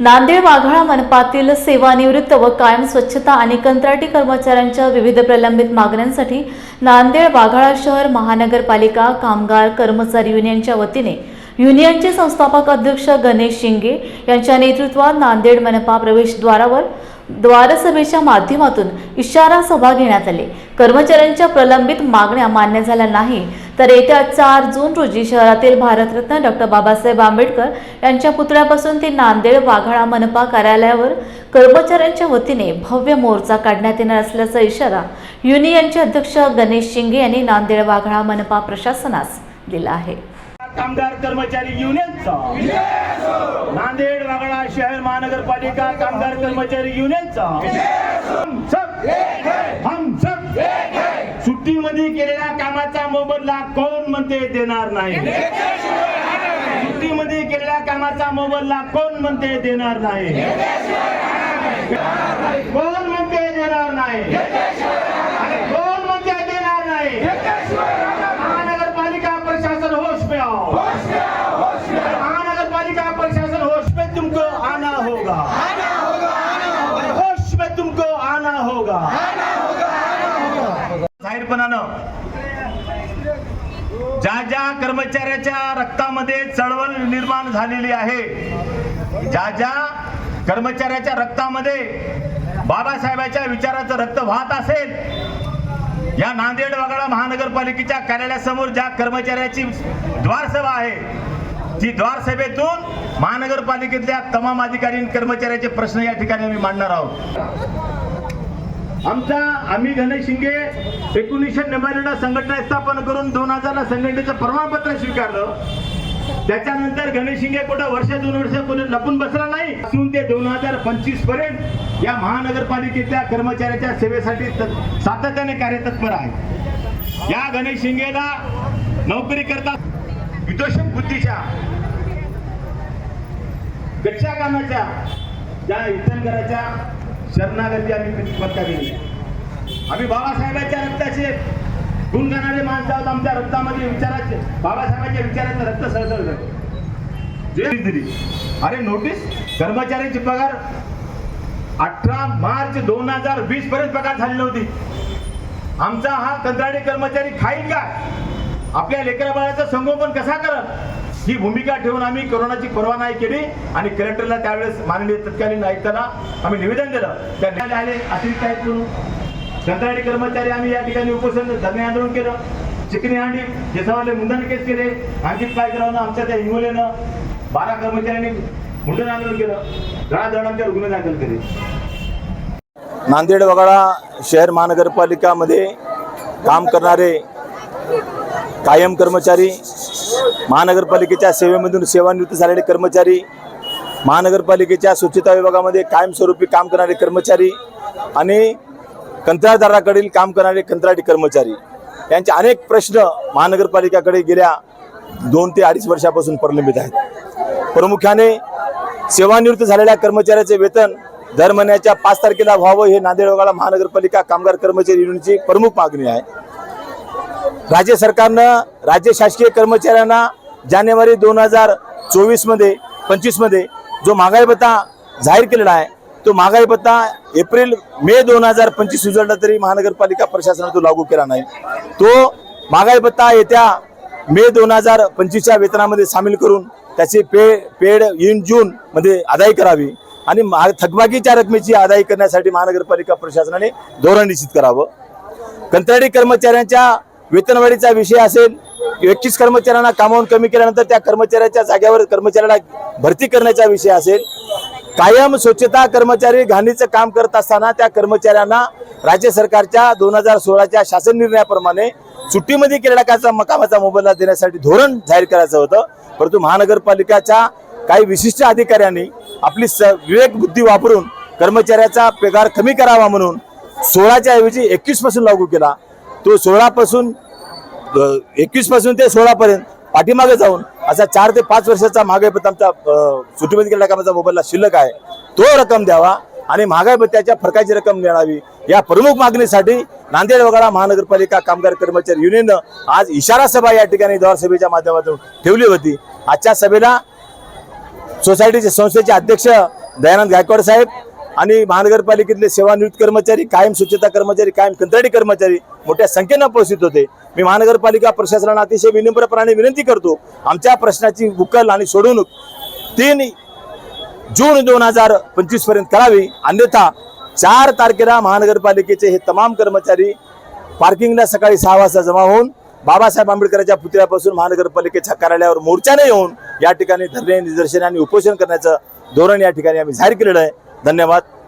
नांदेड वाघाळा मनपातील सेवानिवृत्त व कायम स्वच्छता आणि कंत्राटी कर्मचाऱ्यांच्या विविध प्रलंबित मागण्यांसाठी नांदेड वाघाळा शहर महानगरपालिका कामगार कर्मचारी युनियनच्या वतीने युनियनचे संस्थापक अध्यक्ष गणेश शिंगे यांच्या नेतृत्वात नांदेड मनपा प्रवेशद्वारावर द्वारसभेच्या माध्यमातून इशारा सभा घेण्यात आली. कर्मचाऱ्यांच्या प्रलंबित मागण्या मान्य झाल्या नाही. तर येत्या चार जून रोजी शहरातील भारतरत्न डॉक्टर बाबासाहेब आंबेडकर यांच्या पुतळ्यापासून ते नांदेड वाघाळा मनपा कार्यालयावर कर्मचाऱ्यांच्या वतीने भव्य मोर्चा काढण्यात येणार असल्याचा इशारा युनियनचे अध्यक्ष गणेश शिंगे यांनी नांदेड वाघाळा मनपा प्रशासनास दिला आहे. कामगार कर्मचारी युनियनचा. नांदेड वागळा शहर महानगरपालिका कामगार कर्मचारी युनियनचा. हम सब हम सब युतीमध्ये केलेल्या कामाचा मोबदला कोण म्हणते देणार नाही? युतीमध्ये केलेल्या कामाचा मोबदला कोण म्हणते देणार नाही? कोण म्हणते देणार नाही कोण म्हणते देणार नाही महानगरपालिका प्रशासन होश में आओ महानगरपालिका प्रशासन होश में तुमको आना होगा होश में तुमको आना होगा जाहीरपणानं ज्या ज्या कर्मचाऱ्याच्या रक्तामध्ये चळवळ निर्माण झालेली आहे ज्या ज्या कर्मचाऱ्याच्या रक्तामध्ये बाबासाहेबांच्या विचाराचं रक्त वाहत असेल या नांदेड वगळा महानगरपालिकेच्या कार्यालयासमोर ज्या कर्मचाऱ्याची द्वारसभा आहे ती द्वारसभेतून महानगरपालिकेतल्या तमाम अधिकारी कर्मचाऱ्याचे प्रश्न या ठिकाणी आम्ही मांडणार आहोत. आमचा आम्ही गणेश शिंगे एकोणीसशे नव्याण्णवला संघटना स्थापन करून दोन हजारला संघटनेचं प्रमाणपत्र स्वीकारलं. त्याच्यानंतर गणेश शिंगे कुठं वर्ष दोन वर्ष कोणी लपून बसला नाही. असून ते दोन हजार पंचवीसपर्यंत या महानगरपालिकेच्या कर्मचाऱ्याच्या सेवेसाठी सातत्याने कार्यतत्पर आहे. या गणेश शिंगेला नोकरी करता विदोषक बुद्धीच्या कच्च्या कामाच्या ज्या इतनगराच्या शरणागती आम्ही पत्करली आम्ही बाबासाहेबांच्या रक्ताचे गुणगाणारे माणसं आहोत आमच्या रक्तामध्ये विचाराचे. बाबासाहेबांच्या विचाराचं रक्त सळसळ जे दिली. अरे नोटीस कर्मचाऱ्यांची पगार अठरा मार्च दोन हजार वीस पर्यंत पगार झाली नव्हती. आमचा हा कंत्राटी कर्मचारी खाईल काय आपल्या लेकराबाळाचं संगोपन कसा करत ही भूमिका ठेवून आम्ही कोरोनाची परवा नाही केली आणि कलेक्टरला त्यावेळेस माननीय तत्कालीन आयुक्तांना आम्ही निवेदन दिलं. त्या निवेदन आले अतिरिक्त आहेत म्हणून. कंत्राटी कर्मचारी आम्ही या ठिकाणी उपोषण धरणे आंदोलन केलं. चिकनी हांडी जेसावाले मुंडन केस केले. अंकित पायकरावनं आमच्या त्या हिंगोलीनं बारा कर्मचाऱ्यांनी मुंडन आंदोलन केलं. दहा जणांच्यावर रुग्ण दाखल केले. नांदेड वगळा शहर महानगरपालिकामध्ये काम करणारे कायम कर्मचारी महानगरपालिकेच्या सेवेमधून सेवानिवृत्त झालेले कर्मचारी महानगरपालिकेच्या स्वच्छता विभागामध्ये कायमस्वरूपी काम करणारे कर्मचारी आणि कंत्राटदाराकडील काम करणारे कंत्राटी कर्मचारी. यांचे अनेक प्रश्न महानगरपालिकाकडे गेल्या दोन ते अडीच वर्षापासून प्रलंबित आहेत. प्रामुख्याने सेवानिवृत्त झालेल्या कर्मचाऱ्याचे वेतन दर महिन्याच्या पाच तारखेला व्हावं हे नांदेड वगळा महानगरपालिका कामगार कर्मचारी युनियनची प्रमुख मागणी आहे. राज्य सरकारनं राज्य शासकीय कर्मचाऱ्यांना जानेवारी दोन हजार चोवीसमध्ये पंचवीसमध्ये जो महागाई भत्ता जाहीर केलेला आहे तो महागाई भत्ता एप्रिल मे दोन हजार पंचवीस उजळला तरी महानगरपालिका प्रशासनानं तो लागू केला नाही. तो महागाई भत्ता येत्या मे दोन हजार पंचवीसच्या वेतनामध्ये सामील करून त्याची पे पेड इन जून मध्ये करावी आणि थकबाकीच्या रकमेची अदाई करण्यासाठी महानगरपालिका प्रशासनाने धोरण निश्चित करावं. कंत्राटी कर्मचाऱ्यांच्या वेतनवाढीचा विषय असेल एकवीस कर्मचाऱ्यांना कामावून कमी केल्यानंतर त्या कर्मचाऱ्याच्या जाग्यावर कर्मचाऱ्याला भरती करण्याचा विषय असेल कायम स्वच्छता कर्मचारी घाणीचं काम करत असताना त्या कर्मचाऱ्यांना राज्य सरकारच्या दोन हजार सोळाच्या शासन निर्णयाप्रमाणे सुट्टीमध्ये केलेल्या काचा कामाचा मोबदला देण्यासाठी धोरण जाहीर करायचं होतं. परंतु महानगरपालिकाच्या काही विशिष्ट अधिकाऱ्यांनी आपली स विवेक बुद्धी वापरून कर्मचाऱ्याचा पगार कमी करावा म्हणून सोळाच्या ऐवजी एकवीसपासून लागू केला. तो सोळा पासून एकवीसपासून ते सोळा पर्यंत पाठीमागे जाऊन असा चार ते पाच वर्षाचा महागाई भत्ता आमचा सुटीबंद केलेल्या कामाचा मोबाईलला शिल्लक आहे. तो रक्कम द्यावा आणि महागाई भत्त्याच्या फरकाची रक्कम मिळावी या प्रमुख मागणीसाठी नांदेड वगळा महानगरपालिका कामगार कर्मचारी युनियननं आज इशारा सभा या ठिकाणी दौर सभेच्या माध्यमातून ठेवली होती. आजच्या सभेला सोसायटीचे संस्थेचे अध्यक्ष दयानंद गायकवाड साहेब आणि महानगरपालिकेतले सेवानिवृत्त कर्मचारी कायम स्वच्छता कर्मचारी कायम कंत्राटी कर्मचारी मोठ्या संख्येनं उपस्थित होते. मी महानगरपालिका प्रशासनाला अतिशय विनम्रपणाने विनंती करतो आमच्या प्रश्नाची उकल आणि सोडवणूक तीन जून दोन हजार पंचवीसपर्यंत करावी. अन्यथा चार तारखेला महानगरपालिकेचे हे तमाम कर्मचारी पार्किंगला सकाळी सहा वाजता जमा होऊन बाबासाहेब आंबेडकरांच्या पुतळ्यापासून महानगरपालिकेच्या कार्यालयावर मोर्चाने येऊन या ठिकाणी धरणे निदर्शने आणि उपोषण करण्याचं धोरण या ठिकाणी आम्ही जाहीर केलेलं आहे. धन्यवाद.